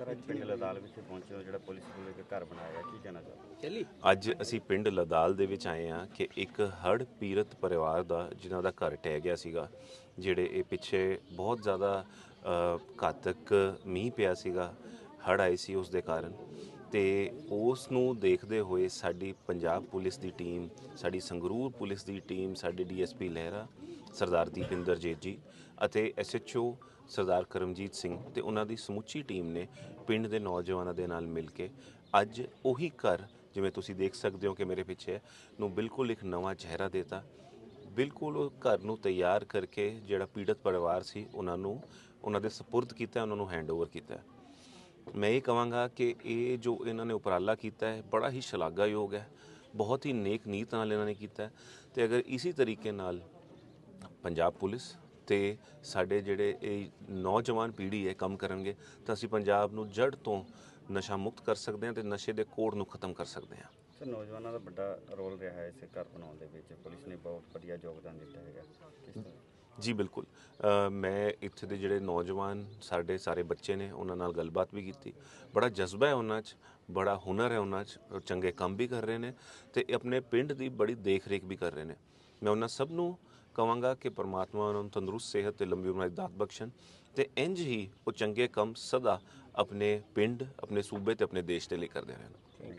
Sir ਅੱਜ ਪਿੰਡ ਲਦਾਲ ਵਿਖੇ ਪਹੁੰਚੇ ਹੋ ਜਿਹੜਾ ਪੁਲਿਸ ਨੂੰ ਲੈ ਕੇ ਘਰ ਬਣਾਇਆ ਗਿਆ ਕੀ ਕਹਿਣਾ ਚਾਹੁੰਦੇ ਚੱਲੀ? ਅੱਜ ਅਸੀਂ ਪਿੰਡ ਲਦਾਲ ਦੇ ਵਿੱਚ ਆਏ ਹਾਂ ਕਿ ਇੱਕ ਹੜ ਪੀੜਤ ਪਰਿਵਾਰ ਦਾ ਜਿਨ੍ਹਾਂ ਦਾ ਘਰ ਟਹਿ ਗਿਆ ਸੀਗਾ ਜਿਹੜੇ ਇਹ ਪਿੱਛੇ ਬਹੁਤ ਜ਼ਿਆਦਾ ਅ, ਘਾਤਕ ਮੀਂਹ ਪਿਆ ਸੀਗਾ ਹੜ ਆਈ ਸੀ ਉਸ ਦੇ ਕਾਰਨ। ਤੇ ਉਸ ਨੂੰ ਦੇਖਦੇ ਹੋਏ ਸਾਡੀ ਪੰਜਾਬ ਪੁਲਿਸ ਦੀ ਟੀਮ, ਸਾਡੀ ਸੰਗਰੂਰ ਪੁਲਿਸ ਦੀ ਟੀਮ, ਸਾਡੇ ਡੀਐਸਪੀ ਲਹਿਰਾ, ਸਰਦਾਰ ਦੀਪਿੰਦਰ ਜੇਤ ਜੀ ਅਤੇ ਐਸਐਚਓ ਸਰਦਾਰ ਕਰਮਜੀਤ ਸਿੰਘ ਤੇ ਉਹਨਾਂ ਦੀ ਸਮੁੱਚੀ ਟੀਮ ਨੇ ਪਿੰਡ ਦੇ ਨੌਜਵਾਨਾਂ ਦੇ ਨਾਲ ਮਿਲ ਕੇ ਅੱਜ ਉਹੀ ਘਰ, ਜਿਵੇਂ ਤੁਸੀਂ ਦੇਖ ਸਕਦੇ ਹੋ ਕਿ ਮੇਰੇ ਪਿੱਛੇ ਨੂੰ ਬਿਲਕੁਲ ਇੱਕ ਨਵਾਂ ਚਿਹਰਾ ਦੇਤਾ। ਬਿਲਕੁਲ ਉਹ ਘਰ ਨੂੰ ਤਿਆਰ ਕਰਕੇ ਜਿਹੜਾ ਪੀੜਤ ਪਰਿਵਾਰ ਸੀ, ਉਹਨਾਂ ਨੂੰ, ਉਹਨਾਂ ਦੇ ਸਪੁਰਦ ਕੀਤਾ, ਉਹਨਾਂ ਨੂੰ ਹੈਂਡਓਵਰ ਕੀਤਾ। ਮੈਂ ਇਹ ਕਹਾਂਗਾ ਕਿ ਇਹ ਜੋ ਇਹਨਾਂ ਨੇ ਉਪਰਾਲਾ ਕੀਤਾ ਹੈ, ਬੜਾ ਹੀ ਸ਼ਲਾਘਾਯੋਗ ਹੈ, ਬਹੁਤ ਹੀ ਨੇਕ ਨੀਤ ਨਾਲ ਇਹਨਾਂ ਨੇ ਕੀਤਾ ਹੈ। ਤੇ ਅਗਰ ਇਸੇ ਤਰੀਕੇ ਨਾਲ ਪੰਜਾਬ ਪੁਲਿਸ ਤੇ ਸਾਡੇ ਜਿਹੜੇ ਇਹ ਨੌਜਵਾਨ ਪੀੜ੍ਹੀ ਹੈ ਕੰਮ ਕਰਨਗੇ, ਤਾਂ ਅਸੀਂ ਪੰਜਾਬ ਨੂੰ ਜੜ ਤੋਂ ਨਸ਼ਾ ਮੁਕਤ ਕਰ ਸਕਦੇ ਹਾਂ ਤੇ ਨਸ਼ੇ ਦੇ ਕੋੜ ਨੂੰ ਖਤਮ ਕਰ ਸਕਦੇ ਹਾਂ। ਸਰ, ਨੌਜਵਾਨਾਂ ਦਾ ਵੱਡਾ ਰੋਲ ਰਿਹਾ ਹੈ ਇਸੇ ਘਰ ਬਣਾਉਣ ਦੇ ਵਿੱਚ। ਪੁਲਿਸ ਨੇ ਬਹੁਤ ਵਧੀਆ ਯੋਗਦਾਨ ਦਿੱਤਾ ਹੈਗਾ। ਜੀ, ਬਿਲਕੁਲ। ਮੈਂ ਇੱਥੇ ਦੇ ਜਿਹੜੇ ਨੌਜਵਾਨ ਸਾਡੇ ਸਾਰੇ ਬੱਚੇ ਨੇ, ਉਹਨਾਂ ਨਾਲ ਗੱਲਬਾਤ ਵੀ ਕੀਤੀ। ਬੜਾ ਜਜ਼ਬਾ ਹੈ ਉਹਨਾਂ 'ਚ, ਬੜਾ ਹੁਨਰ ਹੈ ਉਹਨਾਂ 'ਚ ਉਹ ਚੰਗੇ ਕੰਮ ਵੀ ਕਰ ਰਹੇ ਨੇ ਤੇ ਆਪਣੇ ਪਿੰਡ ਦੀ ਬੜੀ ਦੇਖ-ਰੇਖ ਵੀ ਕਰ ਰਹੇ ਨੇ। ਮੈਂ ਉਹਨਾਂ ਸਭ ਨੂੰ ਕਹਾਂਗਾ ਕਿ ਪਰਮਾਤਮਾ ਉਹਨਾਂ ਨੂੰ ਤੰਦਰੁਸਤ ਸਿਹਤ ਤੇ ਲੰਬੀ ਉਮਰ ਦੀ ਦਾਤ ਬਖਸ਼ਣ ਤੇ ਇੰਜ ਹੀ ਉਹ ਚੰਗੇ ਕੰਮ ਸਦਾ ਆਪਣੇ ਪਿੰਡ, ਆਪਣੇ ਸੂਬੇ ਤੇ ਆਪਣੇ ਦੇਸ਼ ਦੇ ਲਈ ਕਰਦੇ ਰਹਿਣ।